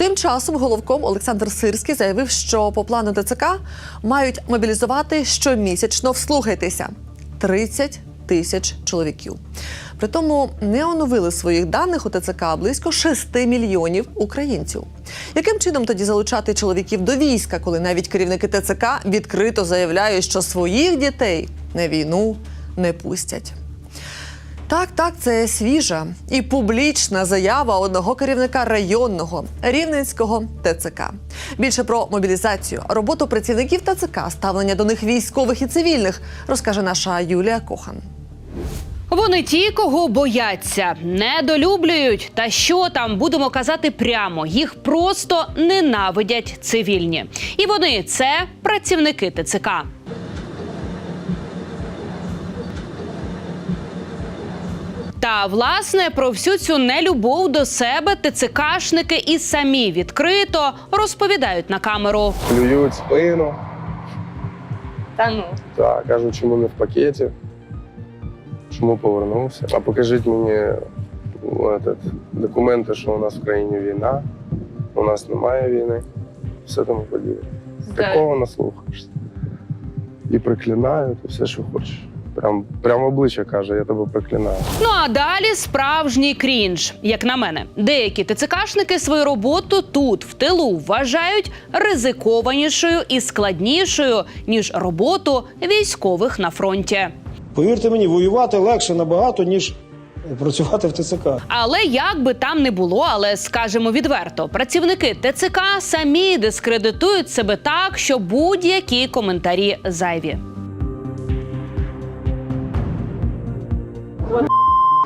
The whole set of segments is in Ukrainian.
Тим часом головком Олександр Сирський заявив, що по плану ТЦК мають мобілізувати щомісячно, вслухайтеся, 30 тисяч чоловіків. Притому не оновили своїх даних у ТЦК близько 6 мільйонів українців. Яким чином тоді залучати чоловіків до війська, коли навіть керівники ТЦК відкрито заявляють, що своїх дітей на війну не пустять? Так, так, це свіжа і публічна заява одного керівника районного рівненського ТЦК. Більше про мобілізацію, роботу працівників ТЦК, ставлення до них військових і цивільних, розкаже наша Юлія Кохан. Вони ті, кого бояться, недолюблюють. Та що там будемо казати прямо, їх просто ненавидять цивільні. І вони це працівники ТЦК. Та власне про всю цю нелюбов до себе ТЦКшники і самі відкрито розповідають на камеру. Плюють спину, Та ну. так, кажуть, чому не в пакеті, чому повернувся. А покажіть мені этот, документи, що у нас в країні війна, у нас немає війни, все тому подібне. Такого наслухаєшся. І проклинають, і все, що хочеш. Прям, прям обличчя каже, я тебе проклинаю. Ну а далі справжній крінж. Як на мене, деякі ТЦКшники свою роботу тут, в тилу, вважають ризикованішою і складнішою ніж роботу військових на фронті. Повірте мені, воювати легше набагато, ніж працювати в ТЦК. Але як би там не було, але скажемо відверто, працівники ТЦК самі дискредитують себе так, що будь-які коментарі зайві.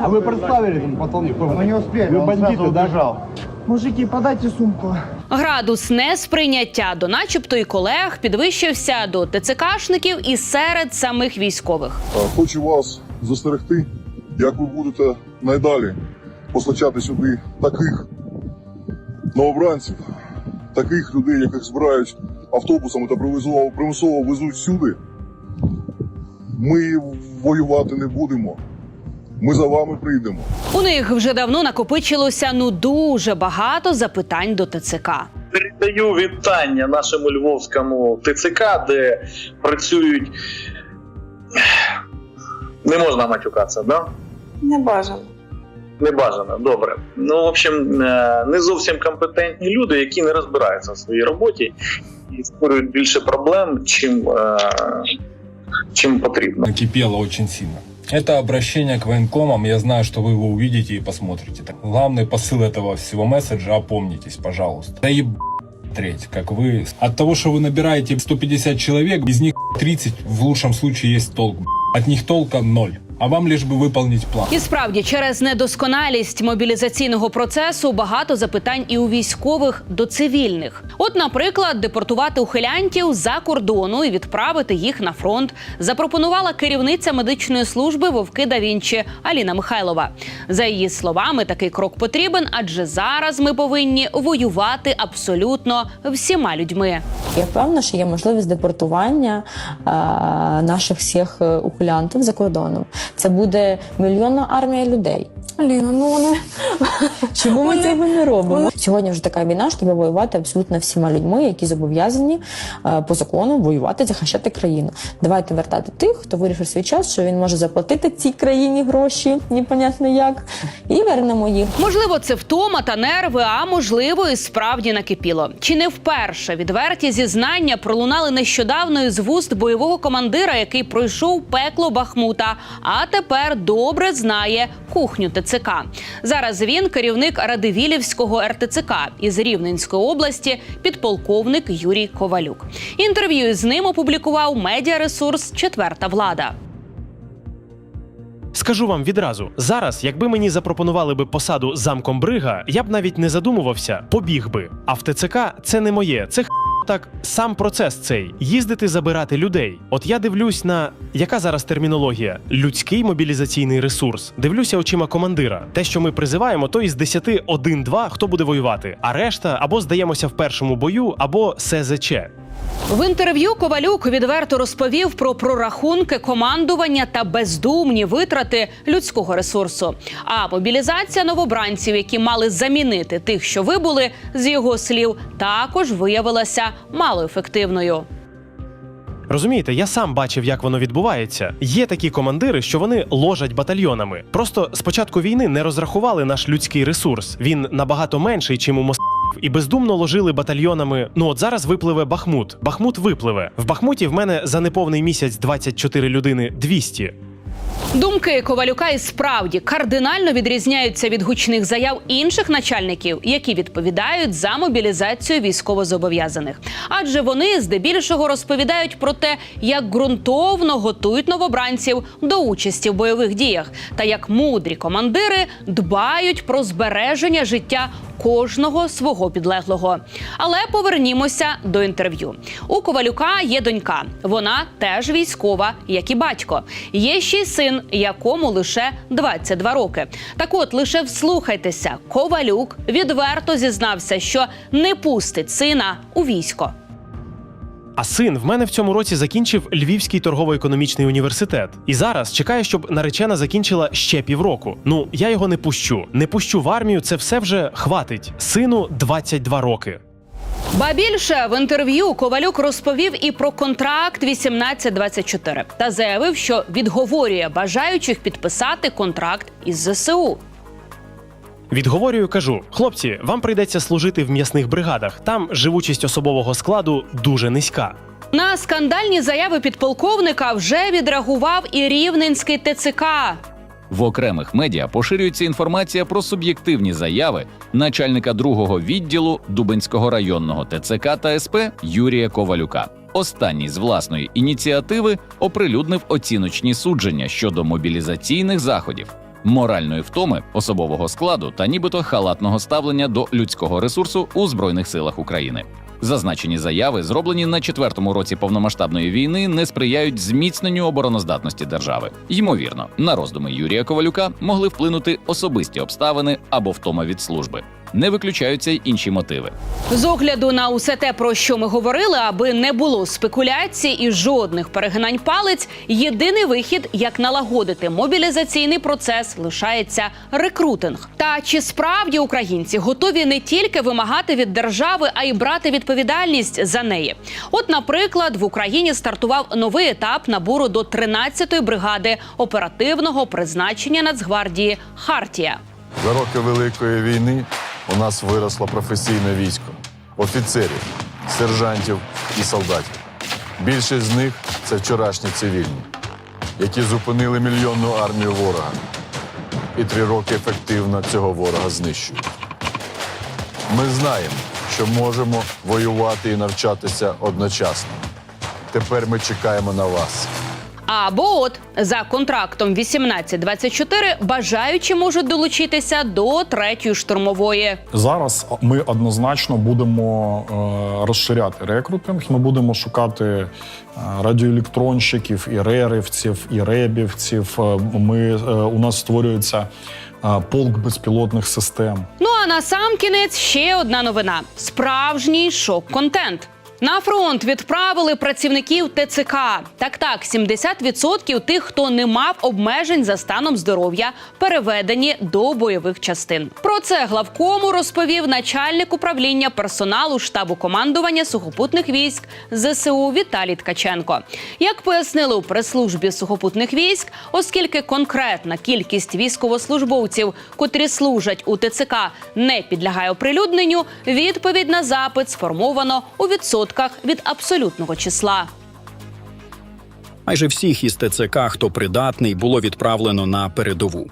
А вы представили, полковник? Мы не успели. Вы бандиты, да? Мужики, подайте сумку. Градус несприйняття до, начебто, і колег підвищився до ТЦКшників і серед самих військових. Е, Хочу вас застерегти, як ви будете найдалі постачати сюди таких новобранців, таких людей, яких збирають автобусами та примусово, примусово везуть сюди. Ми воювати не будемо. Ми за вами прийдемо. У них вже давно накопичилося ну дуже багато запитань до ТЦК. Передаю вітання нашому львовському ТЦК, де працюють. Не можна матюкатися, да? Не бажано. Не бажано, добре. Ну, в общем, е, не зовсім компетентні люди, які не розбираються в своїй роботі і створюють більше проблем, чим, е, чим потрібно. накипело очень сильно. Это обращение к военкомам. Я знаю, что вы его увидите и посмотрите. Главный посыл этого всего месседжа – опомнитесь, пожалуйста. Да еб... треть, как вы. От того, что вы набираете 150 человек, из них 30 в лучшем случае есть толк. От них толка ноль. А вам лишь бы выполнить план. І справді, через недосконалість мобілізаційного процесу багато запитань і у військових до цивільних. От, наприклад, депортувати ухилянтів за кордону і відправити їх на фронт запропонувала керівниця медичної служби Вовки да Вінчі Аліна Михайлова. За її словами, такий крок потрібен, адже зараз ми повинні воювати абсолютно всіма людьми. Я впевнена, що є можливість депортування е, наших всіх е, ухилянтів за кордоном. Це буде мільйонна армія людей. Аліна, ну вони чому ми цього не робимо? Сьогодні вже така війна, що треба воювати абсолютно всіма людьми, які зобов'язані е, по закону воювати, захищати країну. Давайте вертати тих, хто вирішив свій час, що він може заплатити цій країні гроші, непонятно як, і вернемо їх. Можливо, це втома та нерви, а можливо, і справді накипіло. Чи не вперше відверті зізнання пролунали нещодавно із вуст бойового командира, який пройшов пекло Бахмута, а тепер добре знає кухню ТЦК. Зараз він керівник Радивілівського РТЦК із Рівненської області, підполковник Юрій Ковалюк. Інтерв'ю з ним опублікував медіаресурс Четверта влада. Скажу вам відразу: зараз, якби мені запропонували би посаду замком брига, я б навіть не задумувався, побіг би. А в ТЦК це не моє. Це х... так сам процес цей їздити забирати людей. От я дивлюсь на яка зараз термінологія? Людський мобілізаційний ресурс. Дивлюся очима командира. Те, що ми призиваємо, то із 10 один-два, хто буде воювати. А решта або здаємося в першому бою, або СЗЧ. В інтерв'ю Ковалюк відверто розповів про прорахунки командування та бездумні витрати людського ресурсу. А мобілізація новобранців, які мали замінити тих, що вибули, з його слів, також виявилася малоефективною. Розумієте, я сам бачив, як воно відбувається. Є такі командири, що вони ложать батальйонами. Просто з початку війни не розрахували наш людський ресурс. Він набагато менший, чим у І бездумно ложили батальйонами. Ну от зараз випливе Бахмут. Бахмут випливе. В Бахмуті в мене за неповний місяць 24 людини 200. Думки Ковалюка і справді кардинально відрізняються від гучних заяв інших начальників, які відповідають за мобілізацію військовозобов'язаних. Адже вони здебільшого розповідають про те, як ґрунтовно готують новобранців до участі в бойових діях, та як мудрі командири дбають про збереження життя кожного свого підлеглого. Але повернімося до інтерв'ю. У Ковалюка є донька. Вона теж військова, як і батько. Є ще й син, якому лише 22 роки. Так от лише вслухайтеся, Ковалюк відверто зізнався, що не пустить сина у військо. А син в мене в цьому році закінчив Львівський торгово-економічний університет. І зараз чекає, щоб наречена закінчила ще півроку. Ну я його не пущу. Не пущу в армію. Це все вже хватить. Сину 22 роки. Ба більше в інтерв'ю Ковалюк розповів і про контракт 1824 та заявив, що відговорює бажаючих підписати контракт із ЗСУ. Відговорюю, кажу: хлопці, вам прийдеться служити в м'ясних бригадах. Там живучість особового складу дуже низька. На скандальні заяви підполковника вже відреагував і рівненський ТЦК. В окремих медіа поширюється інформація про суб'єктивні заяви начальника другого відділу Дубенського районного ТЦК та СП Юрія Ковалюка. Останній з власної ініціативи оприлюднив оціночні судження щодо мобілізаційних заходів, моральної втоми особового складу та нібито халатного ставлення до людського ресурсу у збройних силах України. Зазначені заяви, зроблені на четвертому році повномасштабної війни, не сприяють зміцненню обороноздатності держави. Ймовірно, на роздуми Юрія Ковалюка могли вплинути особисті обставини або втома від служби. Не виключаються й інші мотиви. З огляду на усе те, про що ми говорили, аби не було спекуляцій і жодних перегинань палець, єдиний вихід, як налагодити мобілізаційний процес, лишається рекрутинг. Та чи справді українці готові не тільки вимагати від держави, а й брати відповідальність за неї? От, наприклад, в Україні стартував новий етап набору до 13-ї бригади оперативного призначення Нацгвардії Хартія. За роки Великої війни у нас виросло професійне військо офіцерів, сержантів і солдатів. Більшість з них це вчорашні цивільні, які зупинили мільйонну армію ворога і три роки ефективно цього ворога знищують. Ми знаємо, що можемо воювати і навчатися одночасно. Тепер ми чекаємо на вас. Або от за контрактом 18-24 бажаючі можуть долучитися до третьої штурмової. Зараз ми однозначно будемо е, розширяти рекрутинг. Ми будемо шукати е, радіоелектронщиків, і рерівців, і ребівців. Е, Ми у нас створюється полк безпілотних систем. Ну а на сам кінець ще одна новина: справжній шок-контент. На фронт відправили працівників ТЦК. Так, так, 70% тих, хто не мав обмежень за станом здоров'я, переведені до бойових частин. Про це главкому розповів начальник управління персоналу штабу командування сухопутних військ ЗСУ Віталій Ткаченко. Як пояснили у прес-службі сухопутних військ, оскільки конкретна кількість військовослужбовців, котрі служать у ТЦК, не підлягає оприлюдненню, відповідь на запит сформовано у відсотках від абсолютного числа. Майже всіх із ТЦК, хто придатний, було відправлено на передову.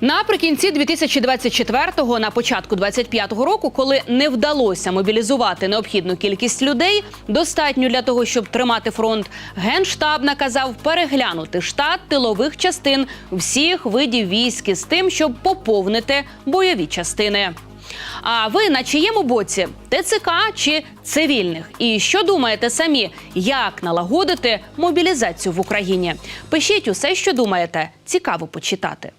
Наприкінці 2024-го, на початку 25-го року, коли не вдалося мобілізувати необхідну кількість людей, достатньо для того, щоб тримати фронт, генштаб наказав переглянути штат тилових частин всіх видів військ з тим, щоб поповнити бойові частини. А ви на чиєму боці ТЦК чи цивільних? І що думаєте самі, як налагодити мобілізацію в Україні? Пишіть усе, що думаєте. Цікаво почитати.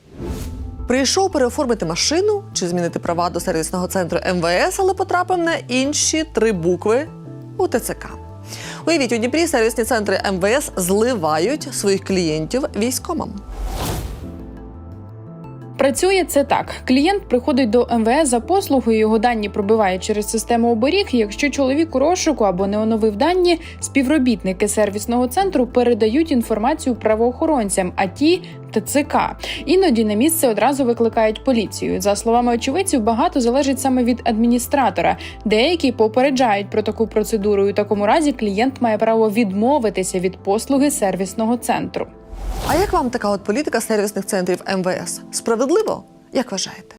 Прийшов переоформити машину чи змінити права до сервісного центру МВС, але потрапив на інші три букви у ТЦК. Уявіть, у Дніпрі сервісні центри МВС зливають своїх клієнтів військомам. Працює це так: клієнт приходить до МВС за послугою, його дані пробиває через систему оберіг. Якщо чоловік у розшуку або не оновив дані, співробітники сервісного центру передають інформацію правоохоронцям, а ті ТЦК. Іноді на місце одразу викликають поліцію. За словами очевидців, багато залежить саме від адміністратора. Деякі попереджають про таку процедуру. і У такому разі клієнт має право відмовитися від послуги сервісного центру. А як вам така от політика сервісних центрів МВС? Справедливо? Як вважаєте?